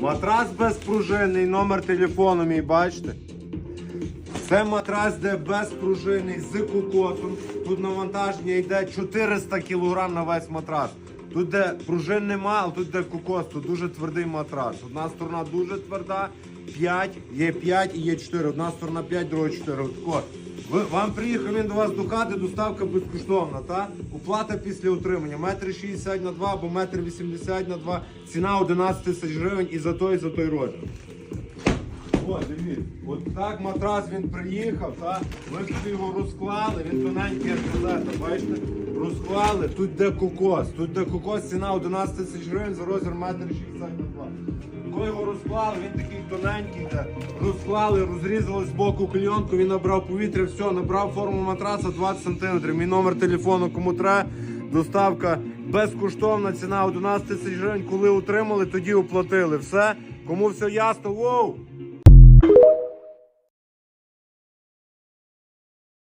Матрас безпружинний, номер телефону мій бачите. Це матрас, де безпружинний з кукотом. Тут навантаження йде 400 кг на весь матрас. Тут де пружин нема, але тут де кокос, тут дуже твердий матрас. Одна сторона дуже тверда, 5, є 5 і є 4. Одна сторона 5, друга 4. Отако. Ви, вам приїхав він до вас до хати, доставка безкоштовна, та? Оплата після отримання. Метр 60 на 2 або метр 80 на 2. Ціна 11 тисяч гривень і за той, і за той розмір. О, дивіться, от так матрас він приїхав, та? ми собі його розклали, він тоненький як розета, бачите? Розклали, тут де кокос, тут де кокос, ціна 11 тисяч гривень за розмір метр 60 на 2. Коли його розклали, він такий тоненький, де розклали, розрізали з боку клійонку, він набрав повітря, все, набрав форму матраса 20 см. Мій номер телефону, кому треба, доставка безкоштовна, ціна 11 тисяч гривень. Коли отримали, тоді оплатили. Все, кому все ясно, воу!